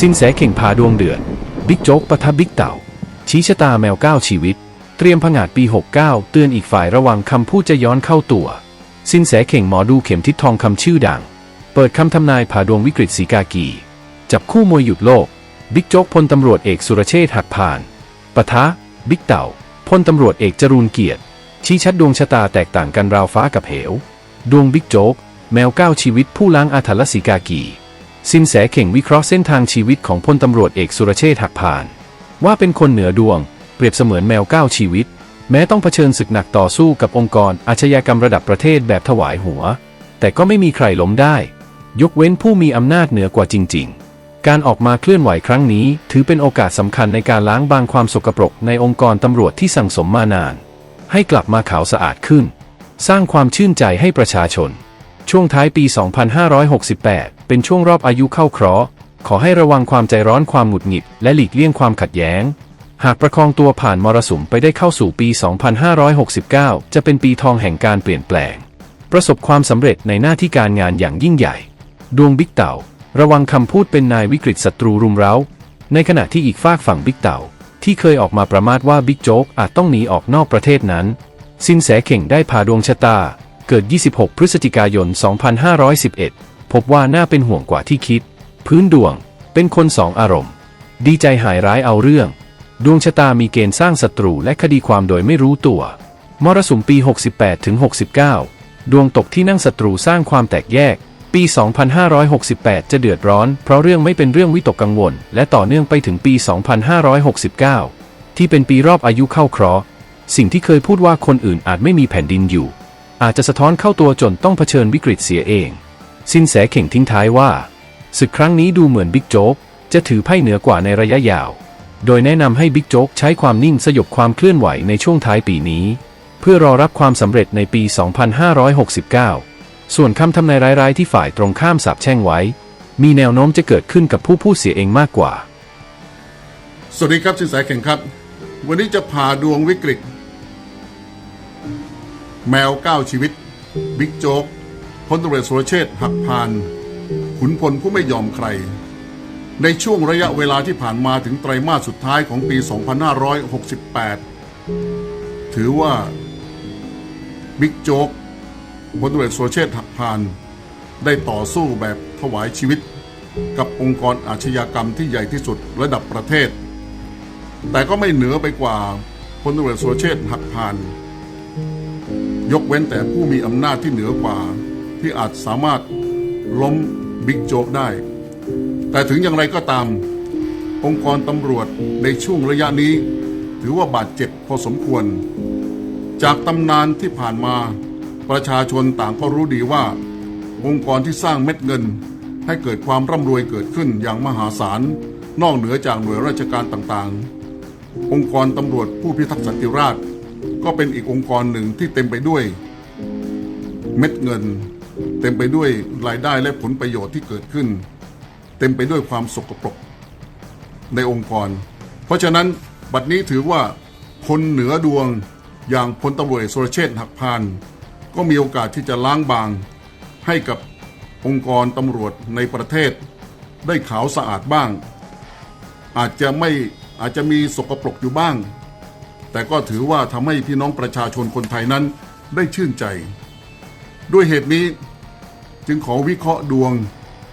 สินแสเข่งพาดวงเดือด บิ๊กโจ๊กปะทะบิ๊กเต่า ชี้ชะตาแมวเก้าชีวิต เตรียมผงาดปี 69 เตือนอีกฝ่ายระวังคำพูดจะย้อนเข้าตัว สินแสเข่งหมอดูเข็มทิศทองคำชื่อดัง เปิดคำทำนายผ่าดวงวิกฤตสีกากี จับคู่มวยหยุดโลก บิ๊กโจ๊กพลตำรวจเอกสุรเชษฐ์หักพานปะทะ บิ๊กเต่าพลตำรวจเอกจรูนเกียรติ ชี้ชัดดวงชะตาแตกต่างกันราวฟ้ากับเหว ดวงบิ๊กโจ๊กแมวเก้าชีวิตผู้ล้างอาถรรพ์สีกากี สินแสเข่งวิเคราะห์เส้นทางชีวิตของพลตำรวจเอกสุรเชษฐ์หักพาน ว่าเป็นคนเหนือดวง เปรียบเสมือนแมวก้าวชีวิต แม้ต้องเผชิญศึกหนักต่อสู้กับองค์กรอาชญากรรมระดับประเทศแบบถวายหัว แต่ก็ไม่มีใครล้มได้ ยกเว้นผู้มีอำนาจเหนือกว่าจริง ๆ การออกมาเคลื่อนไหวครั้งนี้ ถือเป็นโอกาสสำคัญในการล้างบางความสกปรกในองค์กรตำรวจที่สั่งสมมานาน ให้กลับมาขาวสะอาดขึ้น สร้างความชื่นใจให้ประชาชน ช่วงท้ายปี 2568 เป็นช่วงรอบอายุเข้าเคราะห์ขอให้ระวังความใจร้อนความหงุดหงิด และหลีกเลี่ยงความขัดแย้ง หากประคองตัวผ่านมรสุมไปได้เข้าสู่ปี 2569 จะเป็นปีทองแห่งการเปลี่ยนแปลง ประสบความสำเร็จในหน้าที่การงานอย่างยิ่งใหญ่ ดวงบิ๊กเต่า ระวังคำพูดเป็นนายวิกฤตศัตรูรุมเร้า ในขณะที่อีกฝากฝั่งบิ๊กเต่า ที่เคยออกมาประมาทว่าบิ๊กโจ๊กอาจต้องหนีออกนอกประเทศนั้น สินแสเข่งได้พาดวงชะตา เกิด 26 พฤศจิกายน 2511 พบว่าน่าเป็นห่วงกว่าที่คิด พื้นดวง เป็นคนสองอารมณ์ ดีใจหายร้ายเอาเรื่อง ดวงชะตามีเกณฑ์สร้างศัตรูและคดีความโดยไม่รู้ตัว มรสุมปี 68ถึง69 ดวงตกที่นั่งศัตรูสร้างความแตกแยก ปี 2568 จะเดือดร้อน เพราะเรื่องไม่เป็นเรื่องวิตกกังวล และต่อเนื่องไปถึงปี 2569 ที่เป็นปีรอบอายุเข้าเคราะห์สิ่งที่เคยพูดว่าคนอื่นอาจไม่มีแผ่นดินอยู่ อาจจะสะท้อนเข้าตัวจนต้องเผชิญวิกฤตเสียเอง สินแสเข่งทิ้งท้ายว่า ศึกครั้งนี้ดูเหมือนบิ๊กโจ๊กจะถือไพ่เหนือกว่าในระยะยาว โดยแนะนำให้บิ๊กโจ๊กใช้ความนิ่งสยบความเคลื่อนไหวในช่วงท้ายปีนี้ เพื่อรอรับความสำเร็จในปี 2569 ส่วนคำทำนายร้ายๆที่ฝ่ายตรงข้ามสาบแช่งไว้ มีแนวโน้มจะเกิดขึ้นกับผู้พูดเสียเองมากกว่า สวัสดีครับสินแสเข่งครับ วันนี้จะผ่าดวงวิกฤต แมวเก้าชีวิตบิ๊กโจ๊ก พลตรวจสุรเชษหักพาน ขุนพลผู้ไม่ยอมใคร ในช่วงระยะเวลาที่ผ่านมาถึงไตรมาสสุดท้ายของปี 2568 ถือว่าบิ๊กโจ๊กพลตรวจสุรเชษหักพาน ได้ต่อสู้แบบถวายชีวิต กับองค์กรอาชญากรรมที่ใหญ่ที่สุดระดับประเทศ แต่ก็ไม่เหนือไปกว่าพลตรวจสุรเชษหักพาน ยกเว้นแต่ผู้มีอำนาจที่เหนือกว่า ที่อาจสามารถล้มบิ๊กโจ๊กได้ แต่ถึงอย่างไรก็ตาม องค์กรตำรวจในช่วงระยะนี้ ถือว่าบาดเจ็บพอสมควร จากตำนานที่ผ่านมา ประชาชนต่างก็รู้ดีว่า องค์กรที่สร้างเม็ดเงิน ให้เกิดความร่ำรวยเกิดขึ้นอย่างมหาศาลนอกเหนือจากหน่วยราชการต่างๆ องค์กรตำรวจผู้พิทักษ์สันติราษฎร์ก็เป็นอีกองค์กรหนึ่งที่เต็มไปด้วย เม็ดเงิน เต็มไปด้วยรายได้และผลประโยชน์ที่เกิดขึ้น เต็มไปด้วยความสกปรกในองค์กร เพราะฉะนั้นบัดนี้ถือว่าคนเหนือดวงอย่างพลตำรวจสุรเชษฐ์หักพาน ก็มีโอกาสที่จะล้างบาง ให้กับองค์กรตำรวจในประเทศ ได้ขาวสะอาดบ้าง อาจจะไม่อาจจะมีสกปรกอยู่บ้าง แต่ก็ถือว่าทำให้พี่น้องประชาชนคนไทยนั้นได้ชื่นใจ ด้วยเหตุนี้จึงขอวิเคราะห์ดวง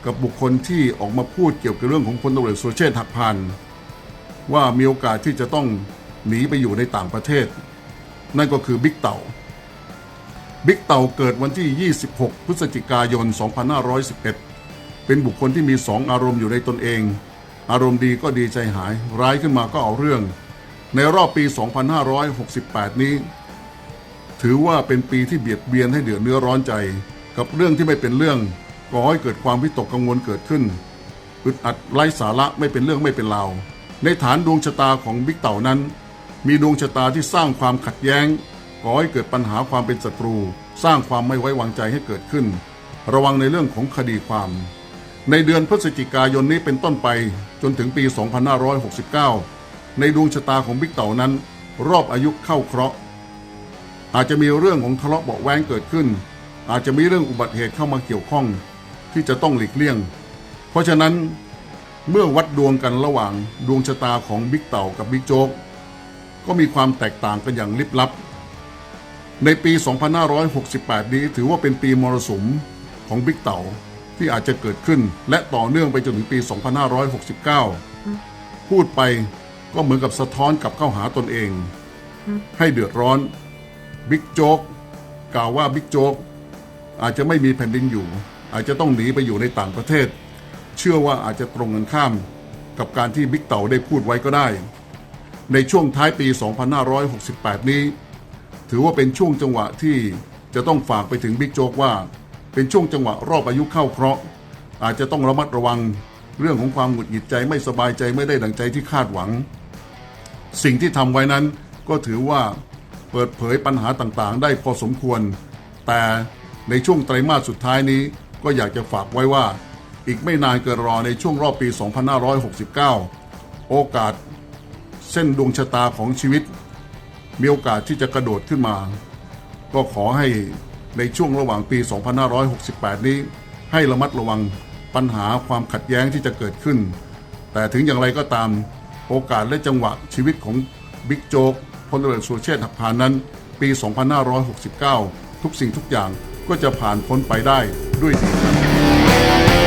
กับบุคคลที่ออกมาพูดเกี่ยวกับเรื่องของพลตำรวจสุรเชษฐ์หักพานว่ามีโอกาสที่จะต้องหนีไปอยู่ในต่างประเทศ นั่นก็คือบิ๊กเต่า บิ๊กเต่าเกิดวันที่ 26 พฤศจิกายน 2511 เป็นบุคคลที่มีสองอารมณ์อยู่ในตนเอง อารมณ์ดีก็ดีใจหาย ร้ายขึ้นมาก็เอาเรื่อง ในรอบปี 2568 นี้ ถือว่าเป็นปีที่เบียดเบียนให้เดือดเนื้อร้อนใจ กับเรื่องที่ไม่เป็นเรื่องก่อให้เกิดความวิตกกังวลเกิดขึ้นอึดอัดไร้สาระไม่เป็นเรื่องไม่เป็นราวในฐานดวงชะตาของบิ๊กเต่านั้น มีดวงชะตาที่สร้างความขัดแย้งก่อให้เกิดปัญหาความเป็นศัตรู สร้างความไม่ไว้วางใจให้เกิดขึ้น ระวังในเรื่องของคดีความ ในเดือนพฤศจิกายนนี้เป็นต้นไปจนถึงปี 2569 ในดวงชะตาของบิ๊กเต่านั้น รอบอายุเข้าเคราะห์ อาจจะมีเรื่องของทะเลาะเบาแว้งเกิดขึ้น อาจจะมีเรื่องอุบัติเหตุเข้ามาเกี่ยวข้องที่จะต้องหลีกเลี่ยง เพราะฉะนั้นเมื่อวัดดวงกันระหว่างดวงชะตาของบิ๊กเต่ากับบิ๊กโจ๊กก็มีความแตกต่างกันอย่างลิบลับ ในปี 2568 นี้ถือว่าเป็นปีมรสุมของบิ๊กเต่าที่อาจจะเกิดขึ้นและต่อเนื่องไปจนถึงปี 2569 พูดไปก็เหมือนกับสะท้อนกับเข้าหาตนเอง ให้เดือดร้อน บิ๊กโจ๊กกล่าวว่าบิ๊กโจ๊กอาจจะไม่มีแผ่นดินอยู่ อาจจะต้องหนีไปอยู่ในต่างประเทศ เชื่อว่าอาจจะตรงกันข้ามกับการที่บิ๊กเต่าได้พูดไว้ก็ได้ ในช่วงท้ายปี 2568 นี้ ถือว่าเป็นช่วงจังหวะที่จะต้องฝากไปถึงบิ๊กโจ๊กว่า เป็นช่วงจังหวะรอบอายุเข้าเคราะห์อาจจะต้องระมัดระวังเรื่องของความหงุดหงิดใจไม่สบายใจไม่ได้ดังใจที่คาดหวัง สิ่งที่ทำไว้นั้นก็ถือว่า เปิดเผยปัญหาต่างๆ ได้พอสมควร แต่ในช่วงไตรมาสสุดท้ายนี้ก็อยากจะฝากไว้ว่า อีกไม่นานเกินรอในช่วงรอบปี 2569 โอกาสเส้นดวงชะตาของชีวิต มีโอกาสที่จะกระโดดขึ้นมา ก็ขอให้ในช่วงระหว่างปี 2568 นี้ ให้ระมัดระวังปัญหาความขัดแย้งที่จะเกิดขึ้น แต่ถึงอย่างไรก็ตามโอกาสและจังหวะชีวิตของบิ๊กโจ๊ก พลตำรวจสุรเชษฐ์หักพานนั้น ปี 2569 ทุกสิ่งทุกอย่างก็จะผ่านพ้นไปได้ด้วยดีครับ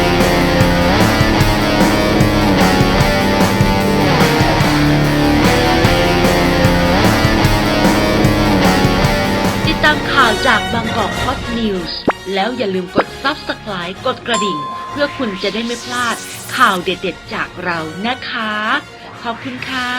ติดตามข่าวจากบางกอกฮอตนิวส์แล้วอย่าลืมกด Subscribe กดกระดิ่ง เพื่อคุณจะได้ไม่พลาดข่าวเด็ดๆจากเรานะคะ ขอบคุณค่ะ